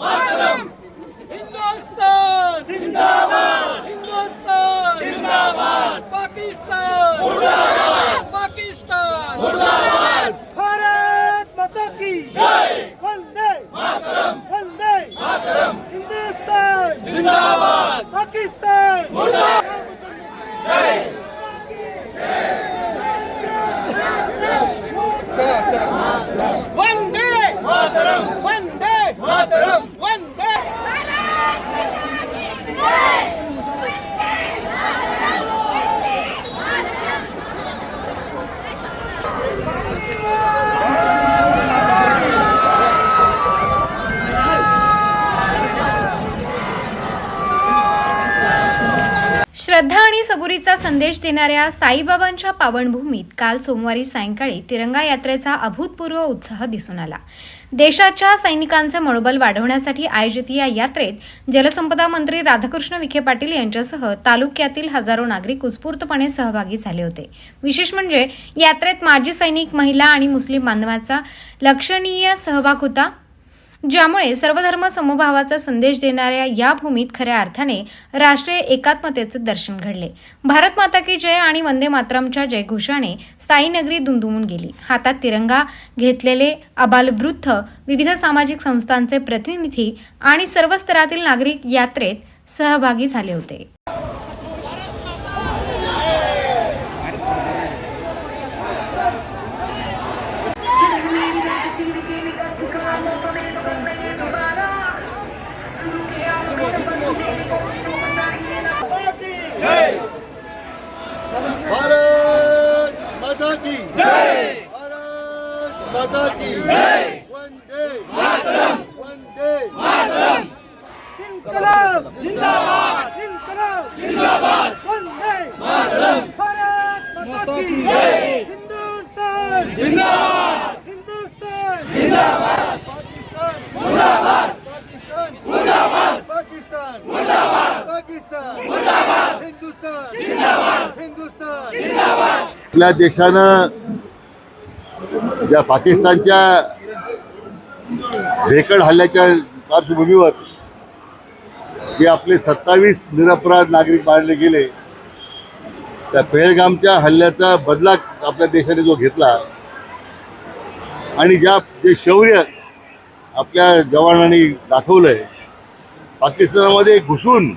मातरम हिंदुस्तान जिंदाबाद हिंदुस्तान जिंदाबाद पाकिस्तान मुर्दाबाद पाकिस्तान मुर्दाबाद भारत माता की जय श्रद्धा आणि सबुरीचा संदेश देणाऱ्या साईबाबांच्या पावनभूमीत काल सोमवारी सायंकाळी तिरंगा यात्रेचा अभूतपूर्व उत्साह दिसून आला. देशाच्या सैनिकांचे मनोबल वाढवण्यासाठी आयोजित या यात्रेत जलसंपदा मंत्री राधाकृष्ण विखे पाटील यांच्यासह तालुक्यातील हजारो नागरिक उत्स्फूर्तपणे सहभागी झाले होते. विशेष म्हणजे यात्रेत माजी सैनिक महिला आणि मुस्लिम बांधवांचा लक्षणीय सहभाग होता. ज्यामुळे सर्वधर्म समभावाचा संदेश देणाऱ्या या भूमीत खऱ्या अर्थाने राष्ट्रीय एकात्मतेचे दर्शन घडले. भारत माता की जय आणि वंदे मातरमच्या जयघोषाने स्थायी नगरी दुमदुमून गेली. हातात तिरंगा घेतलेले अबालवृद्ध विविध सामाजिक संस्थांचे प्रतिनिधी आणि सर्व स्तरातील नागरिक यात्रेत सहभागी झाले होते. की। भारत माता की। वंदे। वंदे। जिंदाबाद इन्कलाब जिंदाबाद वंदे मातरम भारत माता की जय हिंदुस्तान जिंदाबाद हिंदुस्तान जिंदाबाद पाकिस्तान मुर्दाबाद पाकिस्तान मुर्दाबाद पाकिस्तान मुर्दाबाद पाकिस्तान मुर्दाबाद हिंदुस्तान जिंदाबाद हिंदुस्तान आपल्या देशानं ज्या पाकिस्तानच्या भेकड हल्ल्याच्या पार्श्वभूमीवर जे आपले सत्तावीस निरपराध नागरिक मारले गेले त्या पेहलगामच्या हल्ल्याचा बदला आपल्या देशाने जो घेतला आणि ज्या जे शौर्य आपल्या जवानांनी दाखवलंय पाकिस्तानामध्ये घुसून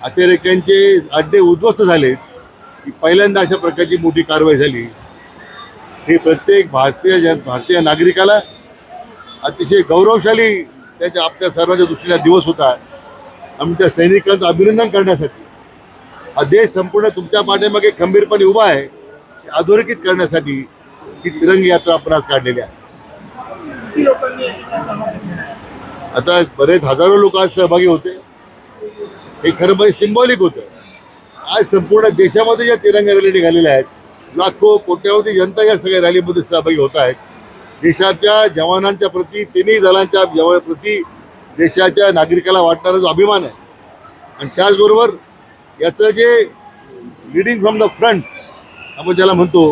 अतिरेक्यांचे अड्डे उद्ध्वस्त झाले की पहिल्यांदा अशा प्रकारची मोठी कारवाई झाली. हे प्रत्येक भारतीय जन भारतीय नागरिकाला अतिशय गौरवशाली त्याच्या आपल्या सर्वांच्या दृष्टीला दिवस होता. आमच्या सैनिकांचं अभिनंदन करण्यासाठी. हा देश संपूर्ण तुमच्या पाठीमागे खंबीरपणे उभा आहे अधोरेखित करण्यासाठी ही तिरंगी यात्रा आपण आज काढलेली आहे. आता बरेच हजारो लोक आज सहभागी होते. हे खरं म्हणजे सिंबॉलिक होतं. आज संपूर्ण देशामध्ये ज्या तिरंगा रॅली निघालेल्या आहेत. लाखो कोट्यावधी जनता या सगळ्या रॅलीमध्ये सहभागी होत आहेत. देशाच्या जवानांच्या प्रती तिन्ही दलांच्या जवा प्रती देशाच्या नागरिकाला वाटणारा जो अभिमान आहे. आणि त्याचबरोबर याचं जे लिडिंग फ्रॉम द फ्रंट आपण ज्याला म्हणतो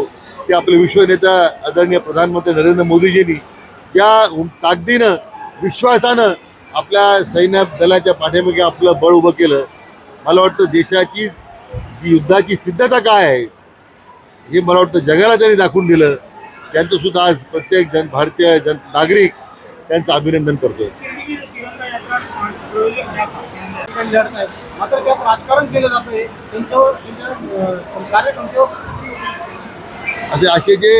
ते आपले विश्वनेता आदरणीय प्रधानमंत्री नरेंद्र मोदीजींनी ज्या ताकदीनं विश्वासानं आपल्या सैन्य दलाच्या पाठीमागे आपलं बळ उभं केलं मला वाटतं देशाची जी युद्धाची सिद्धता काय आहे? हे मला वाटतं जगाला त्यांनी दाखवून दिलं. त्यांचं सुद्धा आज प्रत्येक जन भारतीय जन नागरिक त्यांचं अभिनंदन करतोय. असे असे जे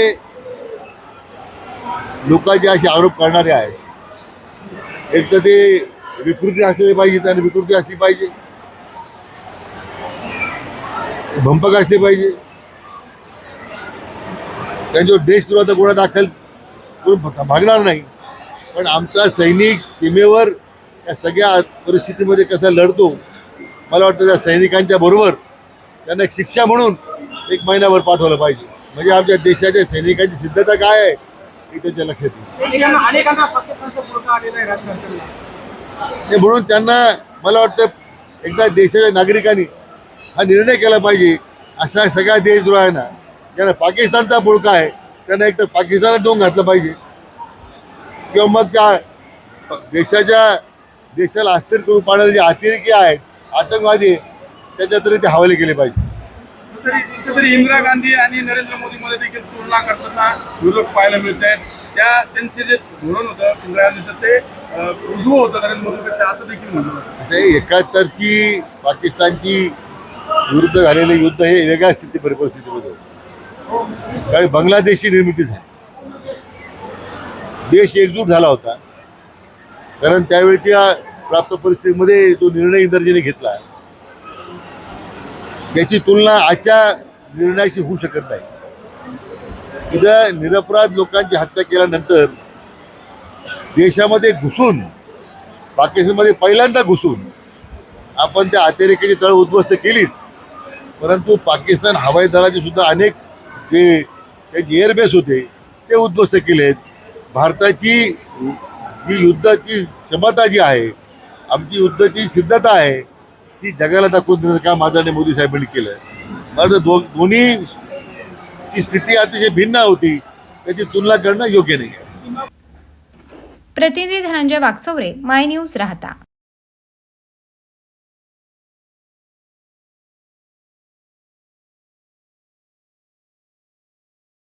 लोकांचे असे आरोप करणारे आहेत. एक तर ते विकृती असलेले पाहिजे त्यांना विकृती असली पाहिजे. भंपक असले पाहिजे. त्यांच्यावर देशद्रोहाचा गुन्हा दाखल करून भागणार नाही. पण आमचा सैनिक सीमेवर या सगळ्या परिस्थितीमध्ये कसा लढतो मला वाटतं त्या सैनिकांच्या बरोबर त्यांना एक शिक्षा म्हणून एक महिनाभर पाठवलं पाहिजे. म्हणजे आमच्या देशाच्या सैनिकांची सिद्धता काय आहे ही त्यांच्या लक्षात येईल. म्हणून त्यांना मला वाटतं एकदा देशाच्या नागरिकांनी हा निर्णय केला पाहिजे. अशा सगळ्या देशद्रोहांना ज्यांना पाकिस्तानचा पुळका आहे त्यांना एक तर पाकिस्तानात देऊन घातलं पाहिजे. किंवा मग त्या देशाच्या देशाला अस्थिर करून पाहणारे जे अतिरेकी आहेत आतंकवादी त्याच्या तरी ते हवाले केले पाहिजे. तरी कुठेतरी इंदिरा गांधी आणि नरेंद्र मोदी मध्ये देखील तुलना करताना विरोध पाहायला मिळत आहेत. त्या त्यांचे जे धोरण होतं इंदिरा गांधीचं ते उजवं होतं नरेंद्र मोदीपेक्षा असं देखील म्हणलं एकाहत्तरची पाकिस्तानची विरुद्ध झालेले युद्ध हे वेगळ्या स्थिती परिस्थितीमध्ये होतं. कारण बांगलादेशची निर्मिती झाली. देश एकजूट झाला होता. कारण त्यावेळच्या प्राप्त परिस्थितीमध्ये जो निर्णय इंदर्जीने घेतला. त्याची तुलना आजच्या निर्णयाशी होऊ शकत नाही. तिथं निरपराध लोकांची हत्या केल्यानंतर देशामध्ये घुसून पाकिस्तानमध्ये पहिल्यांदा घुसून आपण त्या अतिरेक्याची तळ उद्ध्वस्त केलीच. परंतु पाकिस्तान हवाई दलाचे सुद्धा अनेक जे त्यांचे एअरबेस होते ते उद्ध्वस्त केले आहेत भारताची जी युद्धाची क्षमता जी आहे आमची युद्धाची सिद्धता आहे ती जगाला दाखवून देण्याचं काम आदरणीय मोदी साहेबांनी केलं कारण दो दोन्ही ची स्थिती अतिशय भिन्न होती त्याची तुलना करणं योग्य नाही आहे प्रतिनिधी धनंजय वागचौरे माय न्यूज राहता.